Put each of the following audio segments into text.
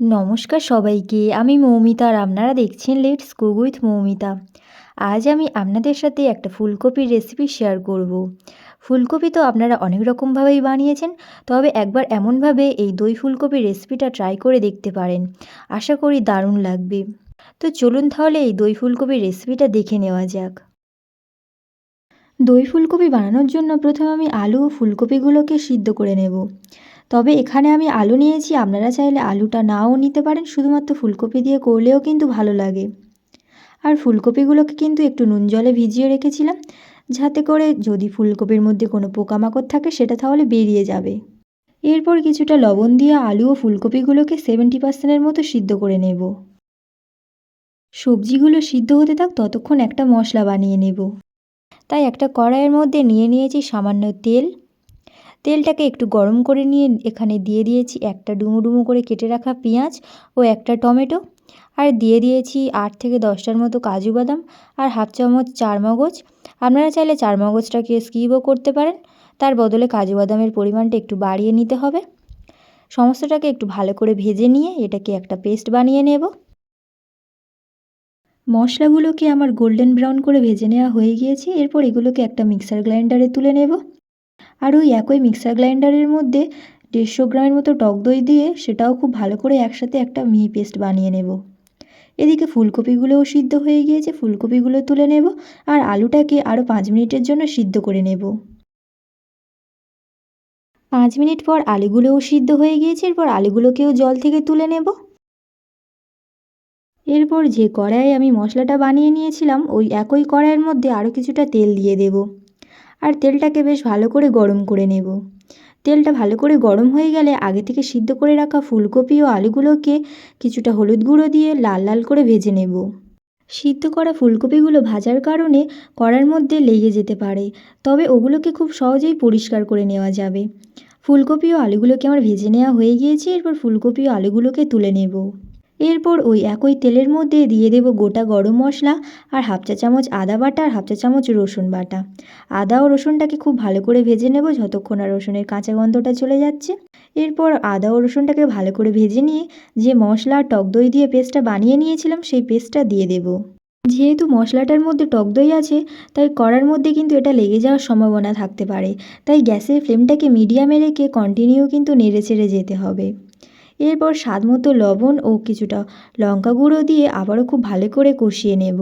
নমস্কার সবাইকে, আমি মৌমিতা আর আপনারা দেখছেন লেটস কুক উইথ মৌমিতা। আজ আমি আপনাদের সাথে একটা ফুলকপির রেসিপি শেয়ার করব। ফুলকপি তো আপনারা অনেক রকমভাবেই বানিয়েছেন, তবে একবার এমনভাবে এই দই ফুলকপির রেসিপিটা ট্রাই করে দেখতে পারেন। আশা করি দারুণ লাগবে। তো চলুন তাহলে এই দই ফুলকপির রেসিপিটা দেখে নেওয়া যাক। দই ফুলকপি বানানোর জন্য প্রথমে আমি আলু ও ফুলকপিগুলোকে সিদ্ধ করে নেব। তবে এখানে আমি আলু নিয়েছি, আপনারা চাইলে আলুটা নাও নিতে পারেন, শুধুমাত্র ফুলকপি দিয়ে করলেও কিন্তু ভালো লাগে। আর ফুলকপিগুলোকে কিন্তু একটু নুন জলে ভিজিয়ে রেখেছিলাম, যাতে করে যদি ফুলকপির মধ্যে কোনো পোকামাকড় থাকে, সেটা তাহলে বেরিয়ে যাবে। এরপর কিছুটা লবণ দিয়ে আলু ও ফুলকপিগুলোকে সেভেন্টি পার্সেন্টের মতো সিদ্ধ করে নেব। সবজিগুলো সিদ্ধ হতে থাক, ততক্ষণ একটা মশলা বানিয়ে নেব। তাই একটা কড়াইয়ের মধ্যে নিয়ে নিয়েছি সামান্য তেল তেলটাকে একটু গরম করে নিয়ে এখানে দিয়ে দিয়েছি একটা ডুমো ডুমো করে কেটে রাখা পেঁয়াজ ও একটা টমেটো। আর দিয়ে দিয়েছি আট থেকে দশটার মতো কাজু বাদাম আর হাফ চামচ চার মগজ। আপনারা চাইলে চার মগজটাকে স্কিপও করতে পারেন। তার বদলে কাজু বাদামের পরিমাণটা একটু বাড়িয়ে নিতে হবে। সমস্তটাকে একটু ভালো করে ভেজে নিয়ে এটাকে একটা পেস্ট বানিয়ে নেব। মশলাগুলোকে আমার গোল্ডেন ব্রাউন করে ভেজে নেওয়া হয়ে গিয়েছে। এরপর এগুলোকে একটা মিক্সার গ্রাইন্ডারে তুলে নেব। আর ওই একই মিক্সার গ্রাইন্ডারের মধ্যে দেড়শো গ্রামের মতো টক দই দিয়ে সেটাও খুব ভালো করে একসাথে একটা মিহি পেস্ট বানিয়ে নেব। এদিকে ফুলকপিগুলোও সিদ্ধ হয়ে গিয়েছে, ফুলকপিগুলো তুলে নেব আর আলুটাকে আরও পাঁচ মিনিটের জন্য সিদ্ধ করে নেব। পাঁচ মিনিট পর আলুগুলোও সিদ্ধ হয়ে গিয়েছে, এরপর আলুগুলোকেও জল থেকে তুলে নেব। এরপর যে কড়াইয়ে আমি মশলাটা বানিয়ে নিয়েছিলাম, ওই একই কড়াইয়ের মধ্যে আরও কিছুটা তেল দিয়ে দেব। আর তেলটাকে বেশ ভালো করে গরম করে নেব। তেলটা ভালো করে গরম হয়ে গেলে আগে থেকে সিদ্ধ করে রাখা ফুলকপি ও আলুগুলোকে কিছুটা হলুদ গুঁড়ো দিয়ে লাল লাল করে ভেজে নেব। সিদ্ধ করা ফুলকপিগুলো ভাজার কারণে কড়ার মধ্যে লেগে যেতে পারে, তবে ওগুলোকে খুব সহজেই পরিষ্কার করে নেওয়া যাবে। ফুলকপি ও আলুগুলোকে আমার ভেজে নেওয়া হয়ে গিয়েছে, এরপর ফুলকপি ও আলুগুলোকে তুলে নেব। এরপর ওই একই তেলের মধ্যে দিয়ে দেব গোটা গরম মশলা আর হাফ চা চামচ আদা বাটা আর হাফ চা চামচ রসুন বাটা। আদা ও রসুনটাকে খুব ভালো করে ভেজে নেব যতক্ষণ আর রসুনের কাঁচা গন্ধটা চলে যাচ্ছে। এরপর আদা ও রসুনটাকে ভালো করে ভেজে নিয়ে যে মশলা টক দই দিয়ে পেস্টটা বানিয়ে নিয়েছিলাম সেই পেস্টটা দিয়ে দেব। যেহেতু মশলাটার মধ্যে টক দই আছে, তাই কড়ার মধ্যে কিন্তু এটা লেগে যাওয়ার সম্ভাবনা থাকতে পারে। তাই গ্যাসের ফ্লেমটাকে মিডিয়ামে রেখে কন্টিনিউ কিন্তু নেড়ে চেড়ে যেতে হবে। এরপর স্বাদ মতো লবণ ও কিছুটা লঙ্কা গুঁড়ো দিয়ে আবারও খুব ভালো করে কষিয়ে নেব।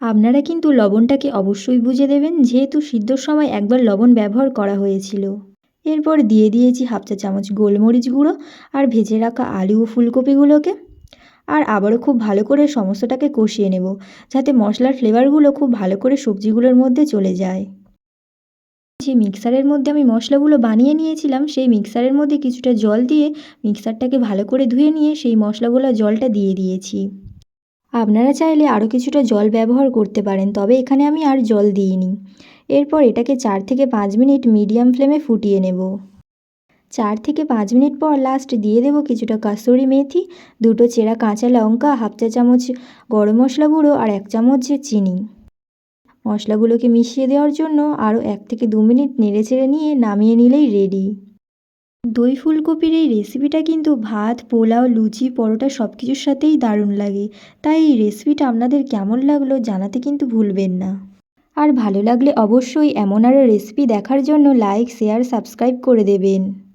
আপনারা কিন্তু লবণটাকে অবশ্যই বুঝে দেবেন, যেহেতু সিদ্ধর সময় একবার লবণ ব্যবহার করা হয়েছিল। এরপর দিয়ে দিয়েছি হাফ চা চামচ গোলমরিচ গুঁড়ো আর ভেজে রাখা আলু ও ফুলকপিগুলোকে। আর আবারও খুব ভালো করে সমস্তটাকে কষিয়ে নেব, যাতে মশলার ফ্লেভারগুলো খুব ভালো করে সবজিগুলোর মধ্যে চলে যায়। যে মিক্সারের মধ্যে আমি মশলাগুলো বানিয়ে নিয়েছিলাম, সেই মিক্সারের মধ্যে কিছুটা জল দিয়ে মিক্সারটাকে ভালো করে ধুয়ে নিয়ে সেই মশলাগুলো জলটা দিয়ে দিয়েছি। আপনারা চাইলে আরও কিছুটা জল ব্যবহার করতে পারেন, তবে এখানে আমি আর জল দিইনি। এরপর এটাকে চার থেকে পাঁচ মিনিট মিডিয়াম ফ্লেমে ফুটিয়ে নেব। চার থেকে পাঁচ মিনিট পর লাস্ট দিয়ে দেবো কিছুটা কাসুরি মেথি, দুটো চেরা কাঁচা লঙ্কা, হাফ চা চামচ গরম মশলা গুঁড়ো আর এক চামচ চিনি। মশলাগুলোকে মিশিয়ে দেওয়ার জন্য আরও এক থেকে দু মিনিট নেড়ে চেড়ে নিয়ে নামিয়ে নিলেই রেডি। দই ফুলকপির এই রেসিপিটা কিন্তু ভাত, পোলাও, লুচি, পরোটা সব কিছুর সাথেই দারুণ লাগে। তাই এই রেসিপিটা আপনাদের কেমন লাগল জানাতে কিন্তু ভুলবেন না। আর ভালো লাগলে অবশ্যই এমন আরও রেসিপি দেখার জন্য লাইক, শেয়ার, সাবস্ক্রাইব করে দেবেন।